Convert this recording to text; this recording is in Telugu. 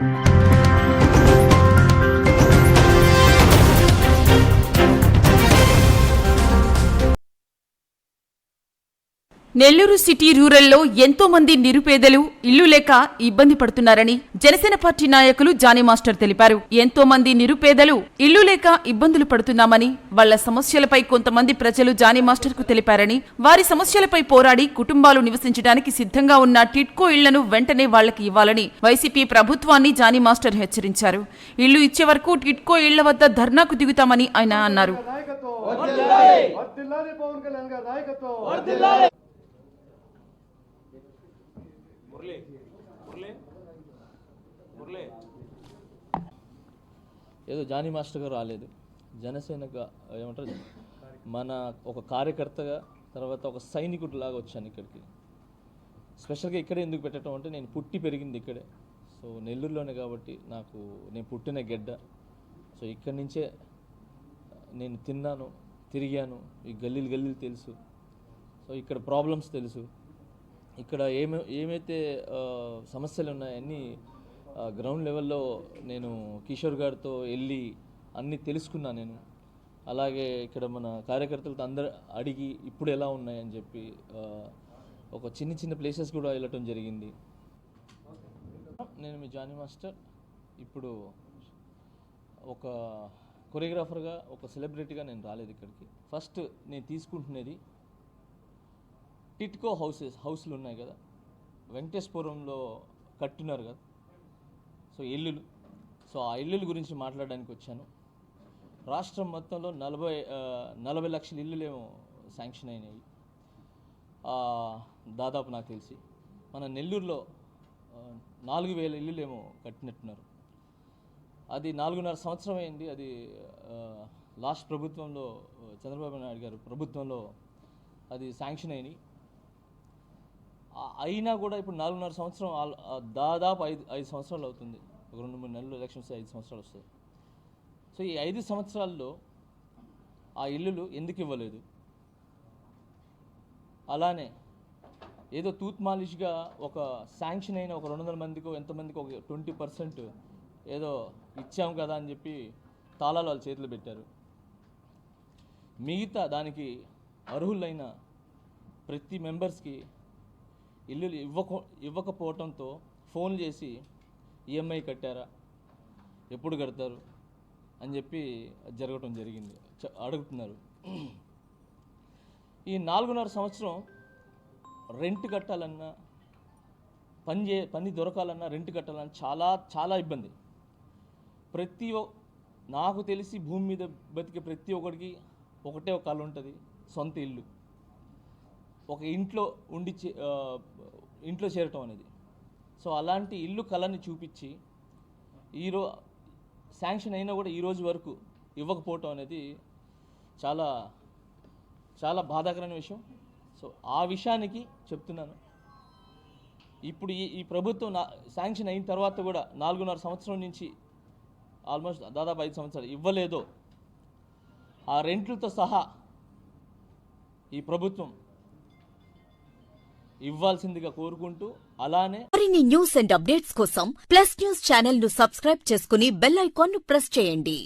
thank you నెల్లూరు సిటీ రూరల్లో ఎంతో మంది నిరుపేదలు ఇల్లు లేక ఇబ్బంది పడుతున్నారని జనసేన పార్టీ నాయకులు జానీ మాస్టర్ తెలిపారు. ఎంతో మంది నిరుపేదలు ఇల్లు లేక ఇబ్బందులు పడుతున్నామని వాళ్ళ సమస్యలపై కొంతమంది ప్రజలు జానీ మాస్టర్కు తెలిపారని వారి సమస్యలపై పోరాడి కుటుంబాలు నివసించడానికి సిద్ధంగా ఉన్న టిట్కో ఇళ్ళను వెంటనే వాళ్ళకి ఇవ్వాలని వైసీపీ ప్రభుత్వాన్ని జానీ మాస్టర్ హెచ్చరించారు. ఇల్లు ఇచ్చే వరకు టిట్కో ఇళ్ళ వద్ద ధర్నాకు దిగుతామని ఆయన అన్నారు. ఏదో జానీ మాస్టర్ గారు రాలేదు. జనసేనగా ఏమంటారు? మన ఒక కార్యకర్తగా తర్వాత ఒక సైనికుడు లాగా వచ్చాను ఇక్కడికి. స్పెషల్గా ఇక్కడే ఎందుకు పెట్టడం అంటే నేను పుట్టి పెరిగింది ఇక్కడే. సో నెల్లూరులోనే కాబట్టి నాకు నేను పుట్టిన గెడ్డ. సో ఇక్కడి నుంచే నేను తిన్నాను తిరిగాను. ఈ గల్లీలు గల్లీలు తెలుసు. సో ఇక్కడ ప్రాబ్లమ్స్ తెలుసు. ఇక్కడ ఏమే ఏమైతే సమస్యలు ఉన్నాయన్నీ గ్రౌండ్ లెవెల్లో నేను కిషోర్ గారితో వెళ్ళి అన్నీ తెలుసుకున్నా నేను. అలాగే ఇక్కడ మన కార్యకర్తలతో అందరు అడిగి ఇప్పుడు ఎలా ఉన్నాయని చెప్పి ఒక చిన్న చిన్న ప్లేసెస్ కూడా వెళ్ళటం జరిగింది. నేను మీ జానీ మాస్టర్. ఇప్పుడు ఒక కొరియోగ్రాఫర్గా ఒక సెలబ్రిటీగా నేను రాలేదు ఇక్కడికి. ఫస్ట్ నేను తీసుకుంటున్నది టిట్కో హౌసెస్ హౌస్లు ఉన్నాయి కదా. వెంకటేశ్వరంలో కట్టున్నారు కదా. సో ఇల్లులు. సో ఆ ఇల్లుల గురించి మాట్లాడడానికి వచ్చాను. రాష్ట్రం మొత్తంలో నలభై నలభై లక్షల ఇల్లులేమో శాంక్షన్ అయినాయి. దాదాపు నాకు తెలిసి. మన నెల్లూరులో నాలుగు వేల ఇల్లులేమో కట్టినట్టున్నారు. అది నాలుగున్నర సంవత్సరం అయింది. అది లాస్ట్ ప్రభుత్వంలో చంద్రబాబు నాయుడు గారు ప్రభుత్వంలో అది శాంక్షన్ అయినాయి. అయినా కూడా ఇప్పుడు నాలుగున్నర సంవత్సరం దాదాపు ఐదు ఐదు సంవత్సరాలు అవుతుంది. ఒక రెండు మూడు నెలలు ఎలక్షన్స్ ఐదు సంవత్సరాలు వస్తాయి. సో ఈ ఐదు సంవత్సరాల్లో ఆ ఇల్లులు ఎందుకు ఇవ్వలేదు? అలానే ఏదో తూత్ మాలిష్గా ఒక శాంక్షన్ అయిన ఒక రెండు వందల మందికో ఎంతమందికి ఒక ట్వంటీ పర్సెంట్ ఏదో ఇచ్చాం కదా అని చెప్పి తాళాలు వాళ్ళ చేతిలో పెట్టారు. మిగతా దానికి అర్హులైన ప్రతి మెంబర్స్కి ఇల్లు ఇవ్వక ఇవ్వకపోవటంతో ఫోన్ చేసి ఈఎంఐ కట్టారా? ఎప్పుడు కడతారు? అని చెప్పి జరగటం జరిగింది. చ- అడుగుతున్నారు. ఈ నాలుగున్నర సంవత్సరం రెంట్ కట్టాలన్నా పని చే పని దొరకాలన్నా రెంట్ కట్టాలన్నా చాలా చాలా ఇబ్బంది. ప్రతి ఒ నాకు తెలిసి భూమి మీద బతికే ప్రతి ఒక్కడికి ఒకటే ఒక కళ ఉంటుంది సొంత ఇల్లు. ఒక ఇంట్లో ఉండి ఇంట్లో చేరటం అనేది. సో అలాంటి ఇల్లు కళని చూపించి ఈరో శాంక్షన్ అయినా కూడా ఈ రోజు వరకు ఇవ్వకపోవటం అనేది చాలా చాలా బాధాకరమైన విషయం. సో ఆ విషయానికి చెప్తున్నాను. ఇప్పుడు ఈ ఈ ప్రభుత్వం నా శాంక్షన్ అయిన తర్వాత కూడా నాలుగున్నర సంవత్సరం నుంచి ఆల్మోస్ట్ దాదాపు ఐదు సంవత్సరాలు ఇవ్వలేదో ఆ రెంట్లతో సహా ఈ ప్రభుత్వం ఇవ్వాల్సిందిగా కోరుకుంటూ అలానే మరిన్ని న్యూస్ అండ్ అప్డేట్స్ కోసం ప్లస్ న్యూస్ ఛానల్ను సబ్స్క్రైబ్ చేసుకుని బెల్ ఐకాన్ను ప్రెస్ చేయండి.